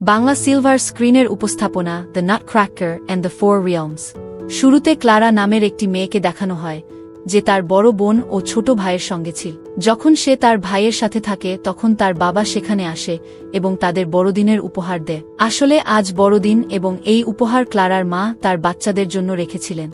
Bangla silver স্ক্রিনের উপস্থাপনা the nutcracker and the four realms শুরুতে ক্লারা নামের একটি মেয়েকে দেখানো হয়, যে তার বড় বোন ও ছোট ভাইয়ের সঙ্গে ছিল। যখন সে তার ভাইয়ের সাথে থাকে, তখন তার বাবা সেখানে আসে এবং তাদের বড়দিনের উপহার দেয়। আসলে আজ বড়দিন এবং এই উপহার ক্লারার মা তার বাচ্চাদের জন্য রেখেছিলেন।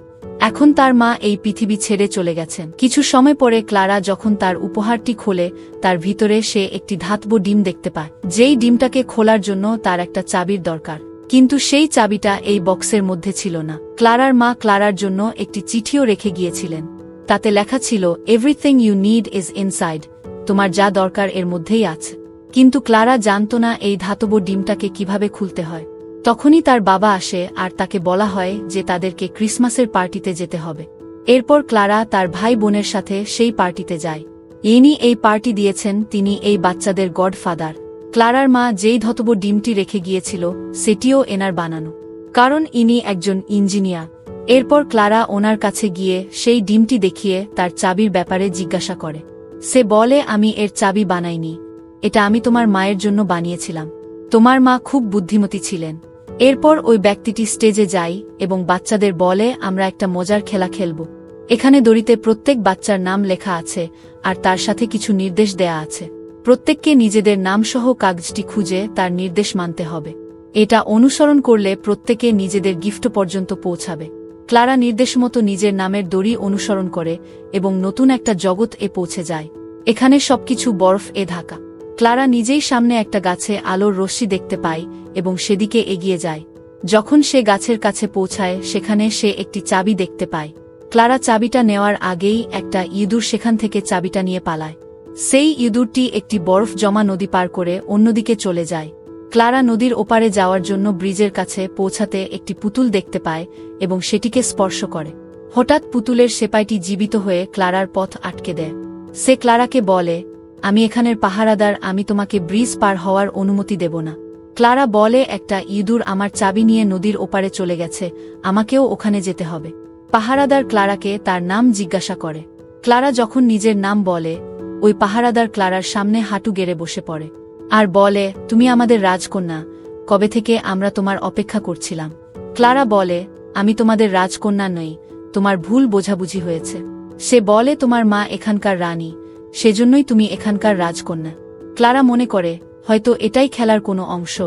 এখন তার মা এই পৃথিবী ছেড়ে চলে গেছেন। কিছু সময় পরে ক্লারা যখন তার উপহারটি খোলে, তার ভিতরে সে একটি ধাতব ডিম দেখতে পায়। যেই ডিমটাকে খোলার জন্য তার একটা চাবির দরকার। কিন্তু সেই চাবিটা এই বক্সের মধ্যে ছিল না। ক্লারার মা ক্লারার জন্য একটি চিঠিও রেখে গিয়েছিলেন। তাতে লেখা ছিল everything you need is inside তোমার যা দরকার এর মধ্যেই আছে। কিন্তু ক্লারা জানত না এই ধাতব ডিমটাকে কীভাবে খুলতে হয়। তখনই তার বাবা আসে আর তাকে বলা হয় যে তাদেরকে ক্রিসমাসের পার্টিতে যেতে হবে। এরপর ক্লারা তার ভাই বোনের সাথে সেই পার্টিতে যায়। ইনি এই পার্টি দিয়েছেন, তিনি এই বাচ্চাদের গডফাদার। ক্লারার মা যেই ধতব ডিমটি রেখে গিয়েছিল, সেটিও এনার বানানো। কারণ ইনি একজন ইঞ্জিনিয়ার। এরপর ক্লারা ওনার কাছে গিয়ে সেই ডিমটি দেখিয়ে তার চাবির ব্যাপারে জিজ্ঞাসা করে। সে বলে, আমি এর চাবি বানাইনি। এটা আমি তোমার মায়ের জন্য বানিয়েছিলাম। তোমার মা খুব বুদ্ধিমতী ছিলেন। এরপর ওই ব্যক্তিটি স্টেজে যায় এবং বাচ্চাদের বলে, আমরা একটা মজার খেলা খেলব। এখানে দড়িতে প্রত্যেক বাচ্চার নাম লেখা আছে, আর তার সাথে কিছু নির্দেশ দেয়া আছে। প্রত্যেককে নিজেদের নামসহ কাগজটি খুঁজে তার নির্দেশ মানতে হবে। এটা অনুসরণ করলে প্রত্যেকে নিজেদের গিফট পর্যন্ত পৌঁছাবে। ক্লারা নির্দেশমতো নিজের নামের দড়ি অনুসরণ করে এবং নতুন একটা জগৎ এ পৌঁছে যায়। এখানে সবকিছু বরফ এ ঢাকা। ক্লারা নিজেই সামনে একটা গাছে আলোর রশ্মি দেখতে পায় এবং সেদিকে এগিয়ে যায়। যখন সে গাছের কাছে পৌঁছায়, সেখানে সে একটি চাবি দেখতে পায়। ক্লারা চাবিটা নেওয়ার আগেই একটা ইঁদুর সেখান থেকে চাবিটা নিয়ে পালায়। সেই ইঁদুরটি একটি বরফ জমা নদী পার করে অন্যদিকে চলে যায়। ক্লারা নদীর ওপারে যাওয়ার জন্য ব্রিজের কাছে পৌঁছাতে একটি পুতুল দেখতে পায় এবং সেটিকে স্পর্শ করে। হঠাৎ পুতুলের সেপাইটি জীবিত হয়ে ক্লারার পথ আটকে দেয়। সে ক্লারাকে বলে আমি এখানের পাহারাদার, আমি তোমাকে ব্রিজ পার হওয়ার অনুমতি দেব না। ক্লারা বলে, একটা ইঁদুর আমার চাবি নিয়ে নদীর ওপারে চলে গেছে, আমাকেও ওখানে যেতে হবে। পাহারাদার ক্লারাকে তার নাম জিজ্ঞাসা করে। ক্লারা যখন নিজের নাম বলে, ওই পাহারাদার ক্লারার সামনে হাঁটু গেড়ে বসে পড়ে। আর বলে, তুমি আমাদের রাজকন্যা, কবে থেকে আমরা তোমার অপেক্ষা করছিলাম? ক্লারা বলে, আমি তোমাদের রাজকন্যা নই, তোমার ভুল বোঝাবুঝি হয়েছে। সে বলে, তোমার মা এখানকার রানী সেজন্যই তুমি এখানকার রাজকন্যা। ক্লারা মনে করে, হয়তো এটাই খেলার কোনো অংশ।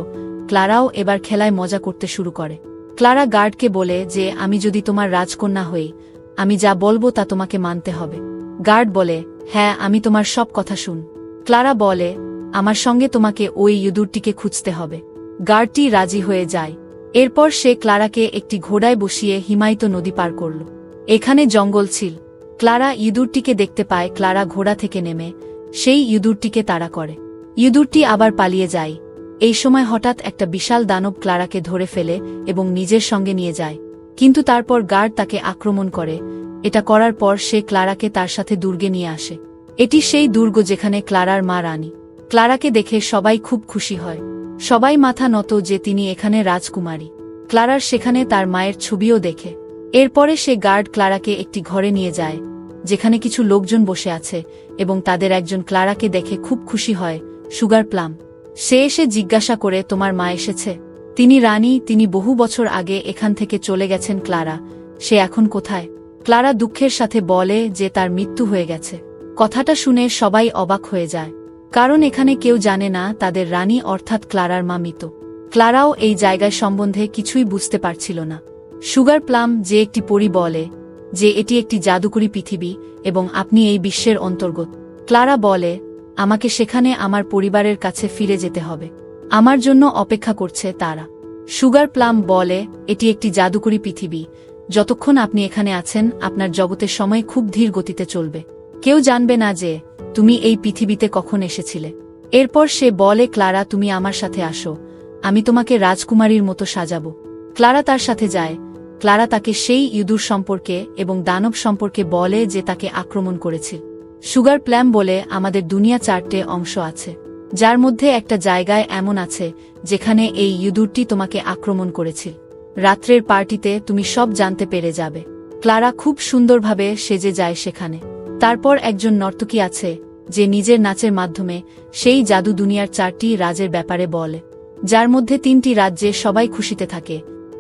ক্লারাও এবার খেলায় মজা করতে শুরু করে। ক্লারা গার্ডকে বলে যে, আমি যদি তোমার রাজকন্যা হই, আমি যা বলব তা তোমাকে মানতে হবে। গার্ড বলে হ্যাঁ আমি তোমার সব কথা শুন। ক্লারা বলে, আমার সঙ্গে তোমাকে ওই ইঁদুরটিকে খুঁজতে হবে। গার্ডটি রাজি হয়ে যায়। এরপর সে ক্লারাকে একটি ঘোড়ায় বসিয়ে হিমায়িত নদী পার করল। এখানে জঙ্গল ছিল। ক্লারা ইঁদুরটিকে দেখতে পায়, ক্লারা ঘোড়া থেকে নেমে। সেই ইঁদুরটিকে তাড়া করে। ইঁদুরটি আবার পালিয়ে যায়। এই সময় হঠাৎ একটা বিশাল দানব ক্লারাকে ধরে ফেলে এবং নিজের সঙ্গে নিয়ে যায়। কিন্তু তারপর গার্ড তাকে আক্রমণ করে। এটা করার পর সে ক্লারাকে তার সাথে দুর্গে নিয়ে আসে। এটি সেই দুর্গ যেখানে ক্লারার মা রানী। ক্লারাকে দেখে সবাই খুব খুশি হয়। সবাই মাথা নত যে তিনি এখানে রাজকুমারী। ক্লারার সেখানে তার মায়ের ছবিও দেখে। এরপরে সে গার্ড ক্লারাকে একটি ঘরে নিয়ে যায়। যেখানে কিছু লোকজন বসে আছে এবং তাদের একজন ক্লারাকে দেখে খুব খুশি হয়, সুগার প্লাম। সে এসে জিজ্ঞাসা করে, তোমার মা এসেছে? তিনি রানী, তিনি বহু বছর আগে এখান থেকে চলে গেছেন ক্লারা। সে এখন কোথায়? ক্লারা দুঃখের সাথে বলে যে তার মৃত্যু হয়ে গেছে। কথাটা শুনে সবাই অবাক হয়ে যায়। কারণ এখানে কেউ জানে না তাদের রানী অর্থাৎ ক্লারার মা মৃত। ক্লারাও এই জায়গায় সম্বন্ধে কিছুই বুঝতে পারছিল না। সুগার প্লাম যে একটি পরি বলে যে এটি একটি জাদুকরী পৃথিবী এবং আপনি এই বিশ্বের অন্তর্গত। ক্লারা বলে, আমাকে সেখানে আমার পরিবারের কাছে ফিরে যেতে হবে। আমার জন্য অপেক্ষা করছে তারা। সুগার প্লাম বলে, এটি একটি জাদুকরী পৃথিবী। যতক্ষণ আপনি এখানে আছেন, আপনার জগতের সময় খুব ধীর গতিতে চলবে। কেউ জানবে না যে, তুমি এই পৃথিবীতে কখন এসেছিলে। এরপর সে বলে, ক্লারা, তুমি আমার সাথে আসো। আমি তোমাকে রাজকুমারীর মতো সাজাবো। ক্লারা তার সাথে যায়। ক্লারা তাকে সেই ইঁদুর সম্পর্কে এবং দানব সম্পর্কে বলে যে তাকে আক্রমণ করেছিল সুগার প্ল্যাম বলে আমাদের দুনিয়া চারটে অংশ আছে, যার মধ্যে একটা জায়গায় এমন আছে যেখানে এই ইঁদুরটি তোমাকে আক্রমণ করেছিল রাত্রের পার্টিতে তুমি সব জানতে পেরে যাবে। ক্লারা খুব সুন্দরভাবে সেজে যায় সেখানে। তারপর একজন নর্তকী আছে, যে নিজের নাচের মাধ্যমে সেই জাদু দুনিয়ার চারটি রাজের ব্যাপারে বলে, যার মধ্যে তিনটি রাজ্যে সবাই খুশিতে থাকে।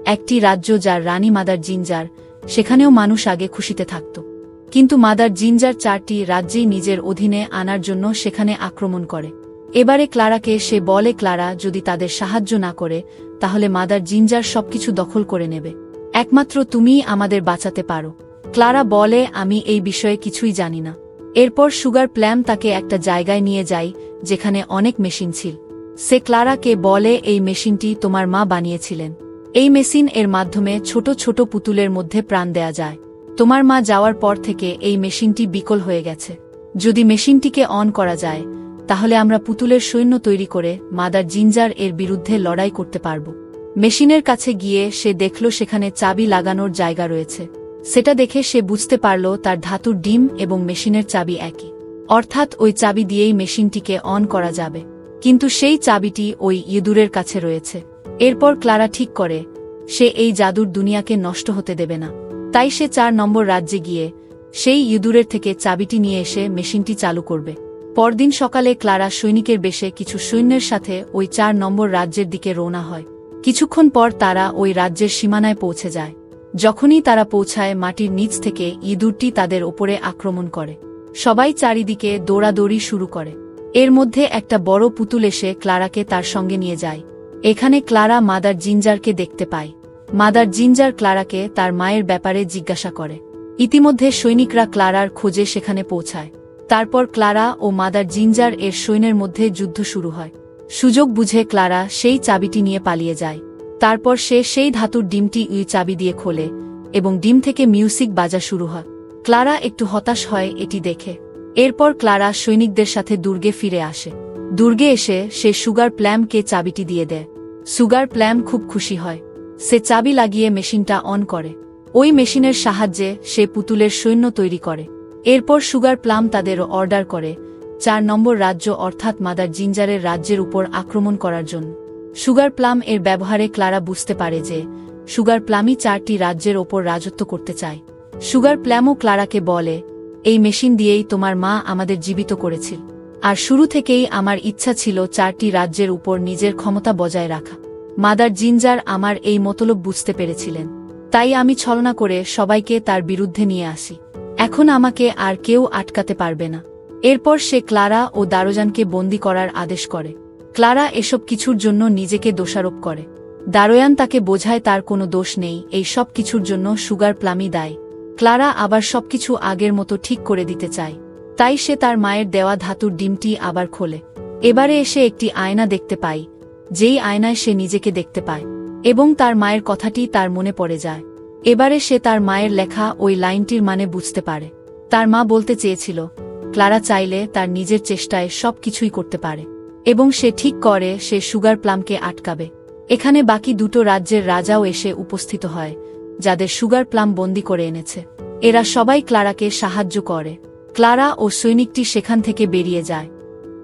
একটি রাজ্য যার রানী মাদার জিঞ্জার সেখানেও মানুষ আগে খুশিতে থাকত। কিন্তু মাদার জিঞ্জার চারটি রাজ্যেই নিজের অধীনে আনার জন্য সেখানে আক্রমণ করে। এবারে ক্লারাকে সে বলে, ক্লারা, যদি তাদের সাহায্য না করে, তাহলে মাদার জিঞ্জার সবকিছু দখল করে নেবে। একমাত্র তুমিই আমাদের বাঁচাতে পারো। ক্লারা বলে, আমি এই বিষয়ে কিছুই জানি না। এরপর সুগার প্ল্যাম তাকে একটা জায়গায় নিয়ে যায়, যেখানে অনেক মেশিন ছিল। সে ক্লারাকে বলে, এই মেশিনটি তোমার মা বানিয়েছিলেন। এই মেশিন এর মাধ্যমে ছোট ছোট পুতুলের মধ্যে প্রাণ দেয়া যায়। তোমার মা যাওয়ার পর থেকে এই মেশিনটি বিকল হয়ে গেছে। যদি মেশিনটিকে অন করা যায়, তাহলে আমরা পুতুলের সৈন্য তৈরি করে মাদার জিঞ্জার এর বিরুদ্ধে লড়াই করতে পারব। মেশিনের কাছে গিয়ে সে দেখল সেখানে চাবি লাগানোর জায়গা রয়েছে। সেটা দেখে সে বুঝতে পারল তার ধাতুর ডিম এবং মেশিনের চাবি একই। অর্থাৎ ওই চাবি দিয়েই মেশিনটিকে অন করা যাবে। কিন্তু সেই চাবিটি ওই ইঁদুরের কাছে রয়েছে। এরপর ক্লারা ঠিক করে, সে এই জাদুর দুনিয়াকে নষ্ট হতে দেবে না। তাই সে চার নম্বর রাজ্যে গিয়ে, সেই ইঁদুরের থেকে চাবিটি নিয়ে এসে মেশিনটি চালু করবে। পরদিন সকালে ক্লারা সৈনিকের বেশে কিছু সৈন্যের সাথে ওই চার নম্বর রাজ্যের দিকে রওনা হয়। কিছুক্ষণ পর তারা ওই রাজ্যের সীমানায় পৌঁছে যায়। যখনই তারা পৌঁছায়, মাটির নিচ থেকে ইঁদুরটি তাদের ওপরে আক্রমণ করে। সবাই চারিদিকে দৌড়াদৌড়ি শুরু করে। এর মধ্যে একটা বড় পুতুল এসে ক্লারাকে তার সঙ্গে নিয়ে যায়। এখানে ক্লারা মাদার জিঞ্জারকে দেখতে পায়। মাদার জিঞ্জার ক্লারাকে তার মায়ের ব্যাপারে জিজ্ঞাসা করে। ইতিমধ্যে সৈনিকরা ক্লারার খোঁজে সেখানে পৌঁছায়। তারপর ক্লারা ও মাদার জিঞ্জার এর সৈন্যের মধ্যে যুদ্ধ শুরু হয়। সুযোগ বুঝে ক্লারা সেই চাবিটি নিয়ে পালিয়ে যায়। তারপর সে সেই ধাতুর ডিমটি উই চাবি দিয়ে খোলে এবং ডিম থেকে মিউজিক বাজা শুরু হয়। ক্লারা একটু হতাশ হয়, এটি দেখে। এরপর ক্লারা সৈনিকদের সাথে দুর্গে ফিরে আসে। দুর্গে এসে সে সুগার প্ল্যামকে চাবিটি দিয়ে দেয়। সুগার প্ল্যাম খুব খুশি হয়। সে চাবি লাগিয়ে মেশিনটা অন করে। ওই মেশিনের সাহায্যে সে পুতুলের সৈন্য তৈরি করে। এরপর সুগার প্লাম তাদেরও অর্ডার করে চার নম্বর রাজ্য অর্থাৎ মাদার জিঞ্জারের রাজ্যের উপর আক্রমণ করার জন্য। সুগার প্লাম এর ব্যবহারে ক্লারা বুঝতে পারে যে সুগার প্লামই চারটি রাজ্যের ওপর রাজত্ব করতে চায়। সুগার প্ল্যামও ক্লারাকে বলে, এই মেশিন দিয়েই তোমার মা আমাদের জীবিত করেছিল। আর শুরু থেকেই আমার ইচ্ছা ছিল চারটি রাজ্যের উপর নিজের ক্ষমতা বজায় রাখা। মাদার জিঞ্জার আমার এই মতলব বুঝতে পেরেছিলেন। তাই আমি ছলনা করে সবাইকে তার বিরুদ্ধে নিয়ে আসি। এখন আমাকে আর কেউ আটকাতে পারবে না। এরপর সে ক্লারা ও দারোজানকে বন্দি করার আদেশ করে। ক্লারা এসব কিছুর জন্য নিজেকে দোষারোপ করে। দারোয়ান তাকে বোঝায় তার কোনো দোষ নেই, এই সব কিছুর জন্য সুগার প্লামি দায়। ক্লারা আবার সবকিছু আগের মতো ঠিক করে দিতে চায়। তাই সে তার মায়ের দেওয়া ধাতুর ডিমটি আবার খোলে। এবারে এসে একটি আয়না দেখতে পায় যেই আয়নায় সে নিজেকে দেখতে পায়, এবং তার মায়ের কথাটি তার মনে পড়ে যায়। এবারে সে তার মায়ের লেখা ওই লাইনটির মানে বুঝতে পারে। তার মা বলতে চেয়েছিল, ক্লারা চাইলে তার নিজের চেষ্টায় সব কিছুই করতে পারে, এবং সে ঠিক করে সে সুগার প্লামকে আটকাবে। এখানে বাকি দুটো রাজ্যের রাজাও এসে উপস্থিত হয়, যাদের সুগার প্লাম বন্দি করে এনেছে। এরা সবাই ক্লারাকে সাহায্য করে। ক্লারা ও সৈনিকটি সেখান থেকে বেরিয়ে যায়।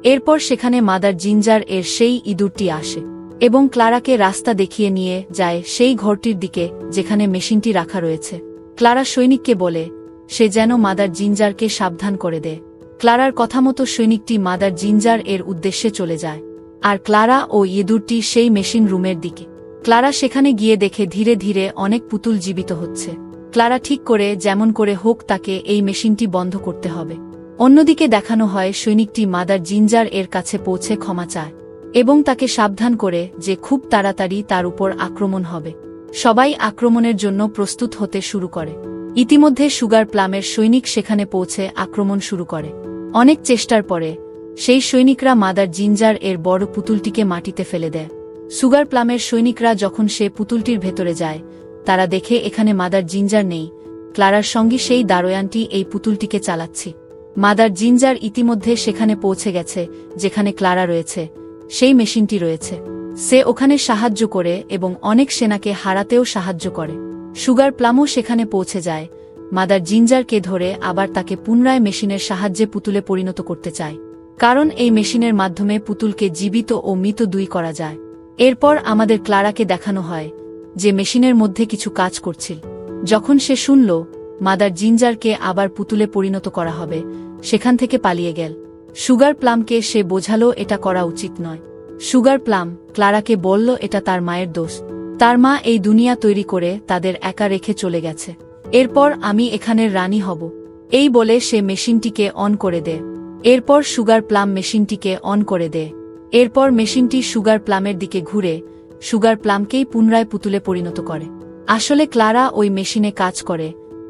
এরপর সেখানে মাদার জিঞ্জার এর সেই ইঁদুরটি আসে এবং ক্লারাকে রাস্তা দেখিয়ে নিয়ে যায় সেই ঘরটির দিকে, যেখানে মেশিনটি রাখা রয়েছে। ক্লারা সৈনিককে বলে, সে যেন মাদার জিঞ্জারকে সাবধান করে দেয় ক্লারার কথা মতো সৈনিকটি মাদার জিঞ্জার এর উদ্দেশ্যে চলে যায়, আর ক্লারা ও ইঁদুরটি সেই মেশিন রুমের দিকে। ক্লারা সেখানে গিয়ে দেখে ধীরে ধীরে অনেক পুতুল জীবিত হচ্ছে। ক্লারা ঠিক করে যেমন করে হোক তাকে এই মেশিনটি বন্ধ করতে হবে। অন্যদিকে দেখানো হয় সৈনিকটি মাদার জিঞ্জার এর কাছে পৌঁছে ক্ষমা চায় এবং তাকে সাবধান করে যে খুব তাড়াতাড়ি তার উপর আক্রমণ হবে। সবাই আক্রমণের জন্য প্রস্তুত হতে শুরু করে। ইতিমধ্যে সুগার প্লামের সৈনিক সেখানে পৌঁছে আক্রমণ শুরু করে। অনেক চেষ্টার পরে, সেই সৈনিকরা মাদার জিঞ্জার এর বড় পুতুলটিকে মাটিতে ফেলে দেয়। সুগার প্লামের সৈনিকরা যখন সে পুতুলটির ভেতরে যায় তারা দেখে এখানে মাদার জিঞ্জার নেই। ক্লারার সঙ্গে সেই দারোয়ানটি এই পুতুলটিকে চালাচ্ছি। মাদার জিঞ্জার ইতিমধ্যে সেখানে পৌঁছে গেছে, যেখানে ক্লারা রয়েছে। সেই মেশিনটি রয়েছে। সে ওখানে সাহায্য করে এবং অনেক সেনাকে হারাতেও সাহায্য করে। সুগার প্লামও সেখানে পৌঁছে যায়। মাদার জিঞ্জারকে ধরে আবার তাকে পুনরায় মেশিনের সাহায্যে পুতুলে পরিণত করতে চায়। কারণ এই মেশিনের মাধ্যমে পুতুলকে জীবিত ও মৃত দুই করা যায়। এরপর আমাদের ক্লারাকে দেখানো হয়। যে মেশিনের মধ্যে কিছু কাজ করছিল। যখন সে শুনল, মাদার জিঞ্জারকে আবার পুতুলে পরিণত করা হবে, সেখান থেকে পালিয়ে গেল। সুগার প্লামকে সে বোঝালো, এটা করা উচিত নয়। সুগার প্লাম, ক্লারাকে বলল, এটা তার মায়ের দোষ। তার মা এই দুনিয়া তৈরি করে তাদের একা রেখে চলে গেছে। এরপর আমি এখানের রানী হব। এই বলে সে মেশিনটিকে অন করে দে। এরপর সুগার প্লাম মেশিনটিকে অন করে দে। এরপর মেশিনটি সুগার প্লামের দিকে ঘুরে সুগার প্লামকেই পুনরায় পুতুলে পরিণত করে। আসলে ক্লারা ওই মেশিনে কাজ করে,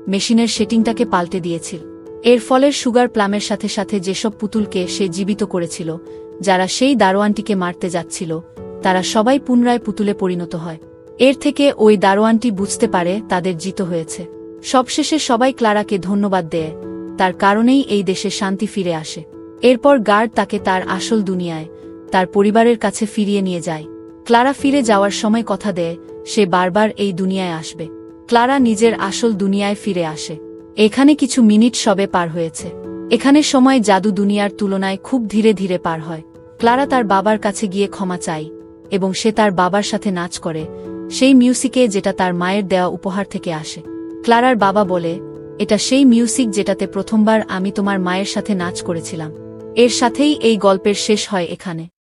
মেশিনের সেটিংটাকে পাল্টে দিয়েছিল। এর ফলে সুগার প্লামের সাথে সাথে যেসব পুতুলকে সে জীবিত করেছিল, যারা সেই দারোয়ানটিকে মারতে যাচ্ছিল, তারা সবাই পুনরায় পুতুলে পরিণত হয়। এর থেকে ওই দারোয়ানটি বুঝতে পারে তাদের জিত হয়েছে। সবশেষে সবাই ক্লারাকে ধন্যবাদ দেয়, তার কারণেই এই দেশে শান্তি ফিরে আসে। এরপর গার্ড তাকে তার আসল দুনিয়ায়, তার পরিবারের কাছে ফিরিয়ে নিয়ে যায়। ক্লারা ফিরে যাওয়ার সময় কথা দেয় সে বারবার এই দুনিয়ায় আসবে। ক্লারা নিজের আসল দুনিয়ায় ফিরে আসে। এখানে কিছু মিনিট সবে পার হয়েছে। এখানে সময় জাদু দুনিয়ার তুলনায় খুব ধীরে ধীরে পার হয়। ক্লারা তার বাবার কাছে গিয়ে ক্ষমা চাই, এবং সে তার বাবার সাথে নাচ করে, সেই মিউজিকে যেটা তার মায়ের দেওয়া উপহার থেকে আসে। ক্লারার বাবা বলে, এটা সেই মিউজিক যেটাতে প্রথমবার আমি তোমার মায়ের সাথে নাচ করেছিলাম। এর সাথেই এই গল্পের শেষ হয় এখানে।